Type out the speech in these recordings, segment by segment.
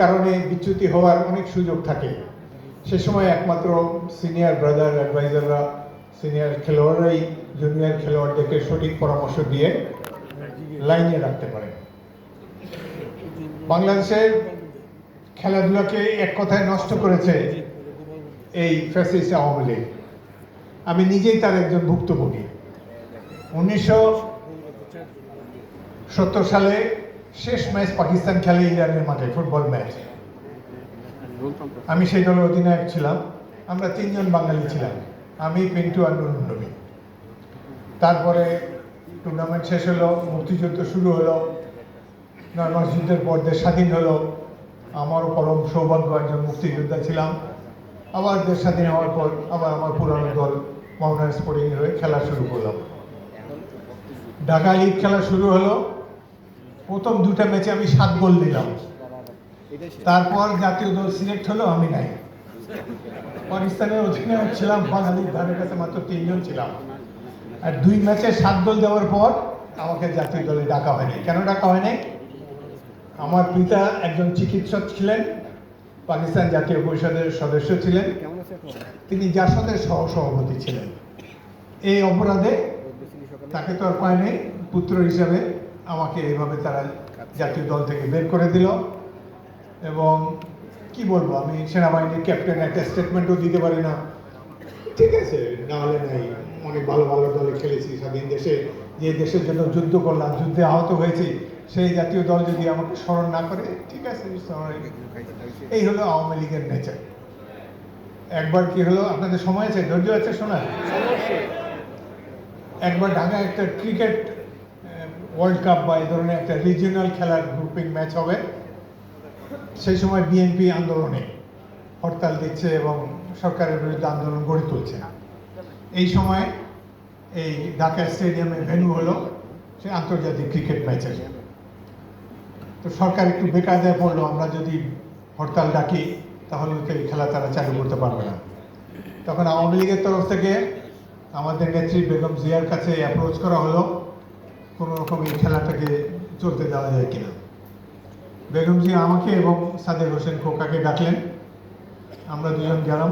কারণে বিচ্যুতি হওয়ার অনেক সুযোগ থাকে। সে সময় একমাত্র সিনিয়র ব্রাদার, অ্যাডভাইজাররা, সিনিয়র খেলোয়াড়রাই জুনিয়র খেলোয়াড়দেরকে সঠিক পরামর্শ দিয়ে লাইনে রাখতে পারে। বাংলাদেশের খেলাধুলাকে এক কথায় নষ্ট করেছে এই ফ্যাসিস্ট আওয়ামী লীগ। আমি নিজেই তার একজন ভুক্তভোগী। উনিশশো সত্তর সালে শেষ ম্যাচ পাকিস্তান খেলে ইরানের মাঠে ফুটবল ম্যাচ। আমি সেই দলের অধিনায়ক ছিলাম। আমরা তিনজন বাঙালি ছিলাম। আমি, পিন্টু আর নুরুন নবী। তারপরে টুর্নামেন্ট শেষ হলো, মুক্তিযুদ্ধ শুরু হলো নয় মাস যুদ্ধের পর দেশ স্বাধীন হলো। আমারও পরম সৌভাগ্য, একজন মুক্তিযোদ্ধা ছিলাম। আবার দেশ স্বাধীন হওয়ার পর আবার আমার পুরানো দল মোহনবাগান স্পোর্টিং হয়ে খেলা শুরু করলাম। ঢাকা লিগ খেলা শুরু হলো। প্রথম দুটা ম্যাচে আমি সাত গোল দিলাম তারপর জাতীয় দল সিলেক্ট হলো আমি নাই। পাকিস্তানের অধিনায়ক ছিলাম বাঙালির ধারের কাছে মাত্র তিনজন ছিলাম। আর দুই ম্যাচে সাত গোল দেওয়ার পর আমাকে জাতীয় দলে ডাকা হয়নি। কেন ডাকা হয়নি? আমার পিতা একজন চিকিৎসক ছিলেন, পাকিস্তান জাতীয় পরিষদের সদস্য ছিলেন। তিনি জাসদের সহ সভাপতি ছিলেন। এই অপরাধে তাকে তো আর পায় নেই পুত্র হিসাবে আমাকে এইভাবে তারা জাতীয় দল থেকে বের করে দিল। এবং কি বলব, আমি সেনাবাহিনীর ক্যাপ্টেন একটা স্টেটমেন্টও দিতে পারি না। ঠিক আছে নাহলে নাই, অনেক ভালো ভালো দলে খেলেছি। স্বাধীন দেশে, যে দেশের জন্য যুদ্ধ করলাম, যুদ্ধে আহত হয়েছি, সেই জাতীয় দল যদি আমাকে স্মরণ না করে, ঠিক আছে এই হলো আওয়ামী লীগের নেচার। একবার কি হলো, আপনাদের সময় আছে? ধৈর্য আছে শোনা একবার ঢাকা একটা ক্রিকেট ওয়ার্ল্ড কাপ বা এই ধরনের একটা রিজিওনাল খেলার গ্রুপিং ম্যাচ হবে। সেই সময় বিএনপি আন্দোলনে হরতাল দিচ্ছে এবং সরকারের বিরুদ্ধে আন্দোলন গড়ে তুলছে না। এই সময় এই ঢাকা স্টেডিয়ামে ভেন্যু হলো, সে আন্তর্জাতিক ক্রিকেট ম্যাচের তো সরকার একটু বেকায়দায় পড়ল আমরা যদি হরতাল ডাকি, তাহলে এই খেলা তারা চালু করতে পারবে না। তখন আওয়ামী লীগের তরফ থেকে আমাদের নেত্রী বেগম জিয়ার কাছে অ্যাপ্রোচ করা হলো। কোনো রকম এই খেলাটাকে চলতে দেওয়া যায় কিনা। বেগম জিয়া আমাকে এবং সাদেক হোসেন খোকাকে ডাকলেন। আমরা দুজন গেলাম।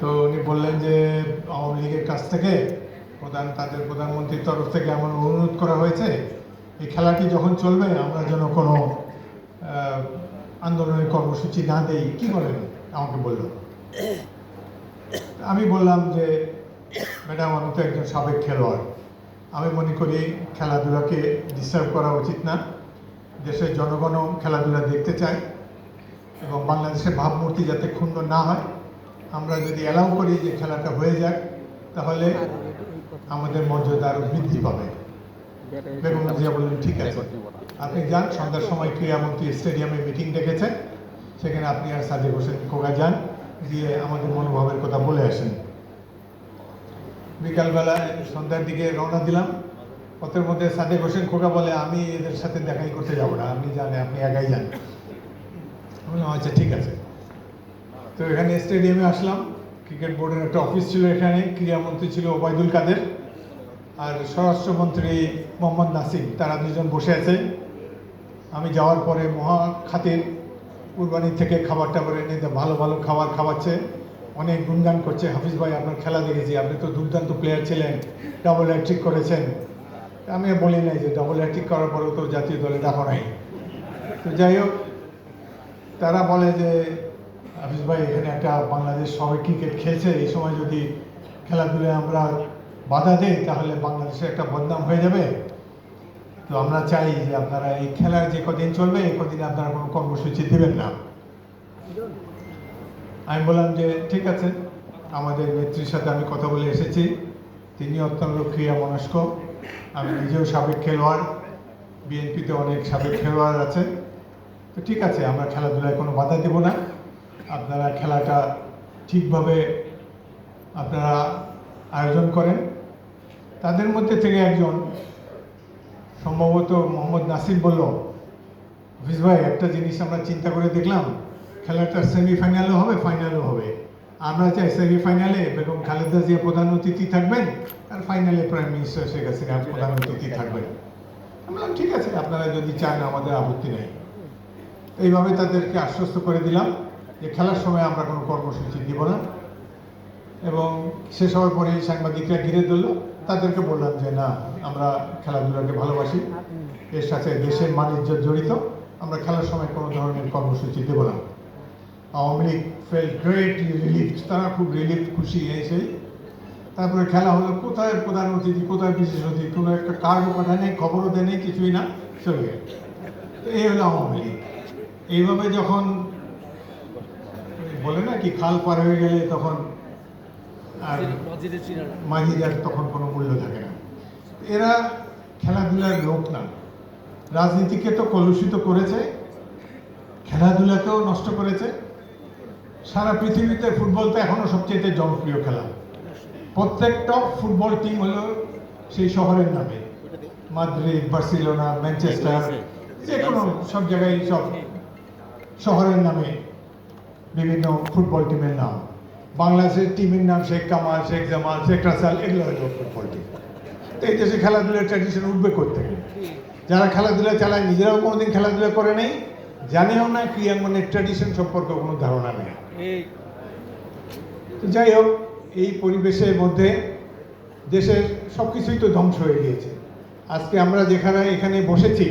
তো উনি বললেন যে, আওয়ামী লীগের কাছ থেকে প্রধান, তাদের প্রধানমন্ত্রীর তরফ থেকে এমন অনুরোধ করা হয়েছে, এই খেলাটি যখন চলবে, আমরা যেন কোনো আন্দোলনের কর্মসূচি না দেই। কি বলেন? আমাকে বলল। আমি বললাম যে, ম্যাডাম, আমি তো একজন সাবেক খেলোয়াড়। আমি মনে করি খেলাধুলাকে ডিস্টার্ব করা উচিত না। দেশের জনগণও খেলাধুলা দেখতে চায় এবং বাংলাদেশের ভাবমূর্তি যাতে ক্ষুণ্ণ না হয়। আমরা যদি অ্যালাউ করি যে খেলাটা হয়ে যাক, তাহলে আমাদের মর্যাদা আরও বৃদ্ধি পাবে। বেগম বললেন, ঠিক আছে। আপনি যান, সন্ধ্যার সময় ক্রীড়ামন্ত্রী স্টেডিয়ামে মিটিং ডেকেছেন? সেখানে আপনি আর সাজে হোসেন খোকা যান দিয়ে আমাদের মনোভাবের কথা বলে আসেন। বিকালবেলা সন্ধ্যার দিকে রওনা দিলাম। পথের মধ্যে সাদেক হোসেন খোকা বলে, আমি এদের সাথে দেখাই করতে যাব না, আপনি জানে আপনি একাই যান। বললাম আচ্ছা ঠিক আছে। তো এখানে স্টেডিয়ামে আসলাম। ক্রিকেট বোর্ডের একটা অফিস ছিল এখানে, ক্রীড়ামন্ত্রী ছিল ওবায়দুল কাদের আর স্বরাষ্ট্রমন্ত্রী মোহাম্মদ নাসিম তারা দুজন বসে আছে। আমি যাওয়ার পরে মহা খাতির কুরবানি থেকে খাবার টাবার এনে ভালো ভালো খাবার খাওয়াচ্ছে। অনেক গুণগান করছে। হাফিজ ভাই, আপনার খেলা দেখেছি। আপনি তো দুর্দান্ত প্লেয়ার ছিলেন। ডাবল হ্যাট্রিক করেছেন। আমি বলি নাই যে ডাবল হ্যাট্রিক করার পরেও তো জাতীয় দলে দেখো নাই। তো যাই হোক, তারা বলে যে, হাফিজ ভাই, এখানে একটা বাংলাদেশ সবাই ক্রিকেট খেলছে। এই সময় যদি খেলাধুলায় আমরা বাধা দেই, তাহলে বাংলাদেশে একটা বদনাম হয়ে যাবে। তো আমরা চাই যে আপনারা এই খেলার যে কদিন চলবে, এই কদিন আপনারা কোনো কর্মসূচি দেবেন না। আমি বললাম যে, ঠিক আছে, আমাদের নেত্রীর সাথে আমি কথা বলে এসেছি। তিনি অত্যন্ত ক্রিয়া মনস্ক আমি নিজেও সাবেক খেলোয়াড়। বিএনপিতে অনেক সাবেক খেলোয়াড় আছে। তো ঠিক আছে, আমরা খেলাধুলায় কোনো বাধা দেব না। আপনারা খেলাটা ঠিকভাবে আপনারা আয়োজন করেন। তাদের মধ্যে থেকে একজন সম্ভবত মোহাম্মদ নাসির বলল হাফিজ ভাই, একটা জিনিস আমরা চিন্তা করে দেখলাম। খেলাটা সেমিফাইনালও হবে ফাইনালও হবে। আমরা চাই সেমিফাইনালে বেগম খালেদা জিয়া প্রধান অতিথি থাকবেন, আর ফাইনালে প্রাইম মিনিস্টার শেখ হাসিনা প্রধান অতিথি থাকবেন। বললাম, ঠিক আছে, আপনারা যদি চান, আমাদের আপত্তি নেই। এইভাবে তাদেরকে আশ্বস্ত করে দিলাম যে খেলার সময় আমরা কোনো কর্মসূচি দিব না। এবং শেষ হওয়ার পরে সাংবাদিকরা ঘিরে ধরলো, তাদেরকে বললাম যে, না, আমরা খেলাধুলাকে ভালোবাসি। এর সাথে দেশের বাণিজ্য জড়িত। আমরা খেলার সময় কোনো ধরনের কর্মসূচি দেব না। Awami League feel great relief তারা খুব রিলিফ খুশি হয়েছে। তারপরে খেলা হলো, কোথায় প্রধান অতিথি, কোথায় বিশেষ অতিথি? কোনো একটা কার্ডও পাঠায় নেই, খবরও দেয় নেই, কিছুই না, চলে তো এই হলো আওয়ামী লীগ। এইভাবে যখন বলে না কি, খাল পার হয়ে গেলে তখন আর মাঝিদের তখন কোনো মূল্য থাকে না। এরা খেলাধুলার লোক না। রাজনীতিকে তো কলুষিত করেছে, খেলাধুলাকেও নষ্ট করেছে। সারা পৃথিবীতে ফুটবল তো এখনও সবচেয়ে জনপ্রিয় খেলা। প্রত্যেক টপ ফুটবল টিম হলো সেই শহরের নামে। মাদ্রিদ, বার্সিলোনা, ম্যানচেস্টার, যে কোনো সব জায়গায় সব শহরের নামে বিভিন্ন ফুটবল টিমের নাম। বাংলাদেশের টিমের নাম শেখ কামাল, শেখ জামাল, শেখ রাসাল, এগুলো হলো ফুটবল টিম এই দেশে খেলাধুলার ট্র্যাডিশন উঠবে করতে গেলে যারা খেলাধুলা চালায়, নিজেরাও কোনোদিন খেলাধুলা করে নেই? জানেও না ক্রিয়াঙ্গনের ট্র্যাডিশন সম্পর্কে কোনো ধারণা নেই। যাই হোক, এই পরিবেশের মধ্যে দেশের সব কিছুই তো ধ্বংস হয়ে গিয়েছে। আজকে আমরা যেখানে, এখানে বসেছি,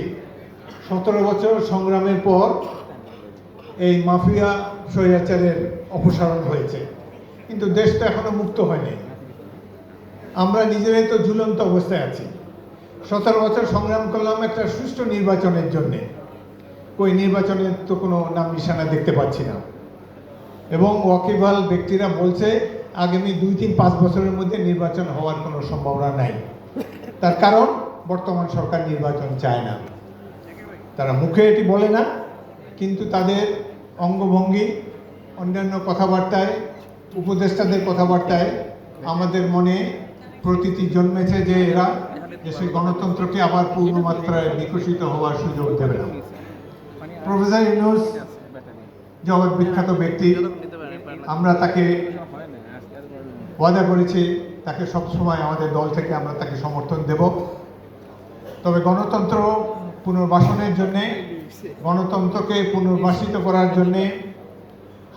সতেরো বছর সংগ্রামের পর এই মাফিয়া স্বৈরাচারের অপসারণ হয়েছে। কিন্তু দেশ তো এখনও মুক্ত হয়নি। আমরা নিজেরাই তো ঝুলন্ত অবস্থায় আছি। সতেরো বছর সংগ্রাম করলাম একটা সুষ্ঠু নির্বাচনের জন্যে। ওই নির্বাচনের তো কোনো নাম নিশানা দেখতে পাচ্ছি না। এবং ওয়াকিবহাল ব্যক্তিরা বলছে, আগামী দুই তিন পাঁচ বছরের মধ্যে নির্বাচন হওয়ার কোনো সম্ভাবনা নাই। তার কারণ, বর্তমান সরকার নির্বাচন চায় না। তারা মুখে এটি বলে না, কিন্তু তাদের অঙ্গভঙ্গি, অন্যান্য কথাবার্তায়, উপদেষ্টাদের কথাবার্তায় আমাদের মনে প্রতীতি জন্মেছে যে এরা দেশের গণতন্ত্রকে আবার পূর্ণমাত্রায় বিকশিত হওয়ার সুযোগ দেবে না। প্রফেসর ইউনুস জগৎ বিখ্যাত ব্যক্তি। আমরা তাকে ওয়াদা করেছি, তাকে সবসময় আমাদের দল থেকে আমরা তাকে সমর্থন দেব। তবে গণতন্ত্র পুনর্বাসনের জন্যে, গণতন্ত্রকে পুনর্বাসিত করার জন্যে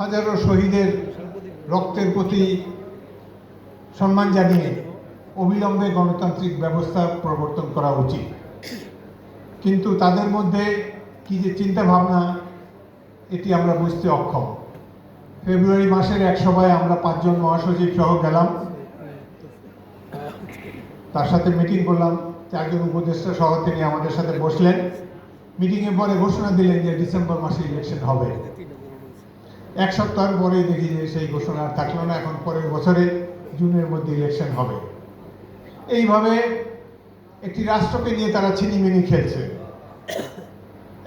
হাজারো শহীদের রক্তের প্রতি সম্মান জানিয়ে অবিলম্বে গণতান্ত্রিক ব্যবস্থা প্রবর্তন করা উচিত। কিন্তু তাদের মধ্যে কি যে চিন্তা ভাবনা এটি আমরা বুঝতে অক্ষম। ফেব্রুয়ারি মাসের এক সভায় আমরা পাঁচজন মহাসচিব সহ গেলাম। তার সাথে মিটিং করলাম। চারজন উপদেষ্টা সহ তিনি আমাদের সাথে বসলেন। মিটিংয়ের পরে ঘোষণা দিলেন যে ডিসেম্বর মাসে ইলেকশন হবে। এক সপ্তাহের পরেই দেখি যে সেই ঘোষণা আর থাকল না। এখন পরের বছরে জুনের মধ্যে ইলেকশন হবে। এইভাবে একটি রাষ্ট্রকে নিয়ে তারা ছিনিমিনি খেলছে।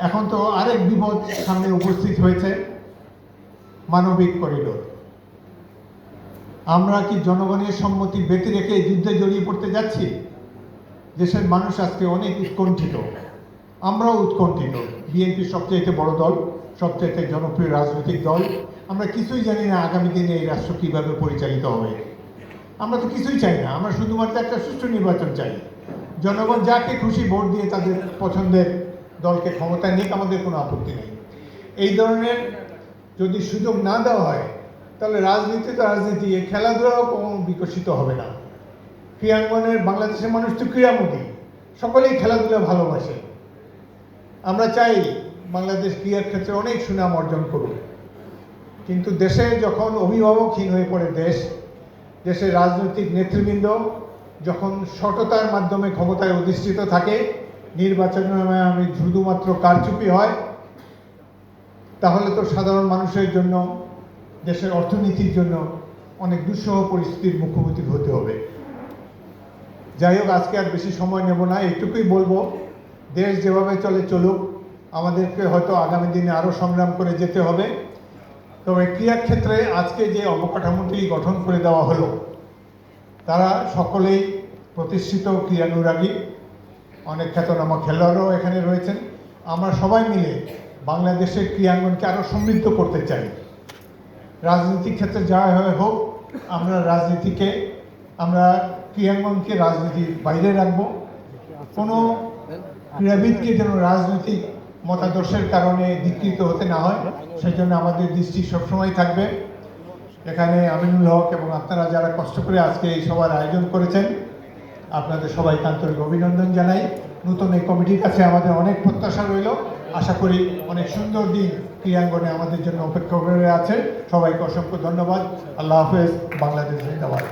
এখন তো আরেক বিপদ সামনে উপস্থিত হয়েছে। মানবিক করিডোর। আমরা কি জনগণের সম্মতি ব্যতি রেখে যুদ্ধে জড়িয়ে পড়তে যাচ্ছি? দেশের মানুষ আজকে অনেক উৎকণ্ঠিত। আমরাও উৎকণ্ঠিত। বিএনপি সবচাইতে বড় দল, সবচাইতে জনপ্রিয় রাজনৈতিক দল। আমরা কিছুই জানি না আগামী দিনে এই রাষ্ট্র কীভাবে পরিচালিত হবে। আমরা তো কিছুই চাই না। আমরা শুধুমাত্র একটা সুষ্ঠু নির্বাচন চাই। জনগণ যাকে খুশি ভোট দিয়ে তাদের পছন্দের দলকে ক্ষমতায় নিক আমাদের কোনো আপত্তি নেই। এই ধরনের যদি সুযোগ না দেওয়া হয়, তাহলে রাজনীতি তো রাজনীতি এই খেলাধুলাও কোনো বিকশিত হবে না। ক্রীড়াঙ্গনের বাংলাদেশের মানুষ তো ক্রীড়ামোদী সকলেই খেলাধুলা ভালোবাসে। আমরা চাই বাংলাদেশ ক্রীড়ার ক্ষেত্রে অনেক সুনাম অর্জন করুক। কিন্তু দেশে যখন অভিভাবকহীন হয়ে পড়ে দেশ, দেশের রাজনৈতিক নেতৃবৃন্দ যখন সততার মাধ্যমে ক্ষমতায় অধিষ্ঠিত থাকে নির্বাচনের আমি শুধুমাত্র কারচুপি হয়, তাহলে তো সাধারণ মানুষের জন্য, দেশের অর্থনীতির জন্য অনেক দুঃসহ পরিস্থিতির মুখোমুখি হতে হবে। যাই হোক, আজকে আর বেশি সময় নেব না, এইটুকুই বলব। দেশ যেভাবে চলে চলুক, আমাদেরকে হয়তো আগামী দিনে আরও সংগ্রাম করে যেতে হবে। তবে ক্রীড়াক্ষেত্রে আজকে যে অবকাঠামোটি গঠন করে দেওয়া হলো, তারা সকলেই প্রতিষ্ঠিত ক্রীড়ানুরাগী। অনেক খ্যাতনামা খেলোয়াড়ও এখানে রয়েছেন। আমরা সবাই মিলে বাংলাদেশের ক্রীড়াঙ্গনকে আরও সমৃদ্ধ করতে চাই। রাজনীতির ক্ষেত্রে যা হয় হোক, আমরা রাজনীতিকে, আমরা ক্রীড়াঙ্গনকে রাজনীতির বাইরে রাখব। কোনো ক্রীড়াবিদকে যেন রাজনৈতিক মতাদর্শের কারণে দীক্ষিত হতে না হয়, সেই জন্য আমাদের দৃষ্টি সবসময় থাকবে। এখানে আমিনুল হক এবং আপনারা যারা কষ্ট করে আজকে এই সবার আয়োজন করেছেন আপনাদের সবাইকে আন্তরিক অভিনন্দন জানাই। নতুন এই কমিটির কাছে আমাদের অনেক প্রত্যাশা রইল। আশা করি অনেক সুন্দর দিন ক্রীড়াঙ্গনে আমাদের জন্য অপেক্ষা করে আছে। সবাইকে অসংখ্য ধন্যবাদ। আল্লাহ হাফেজ। বাংলাদেশ জিন্দাবাদ।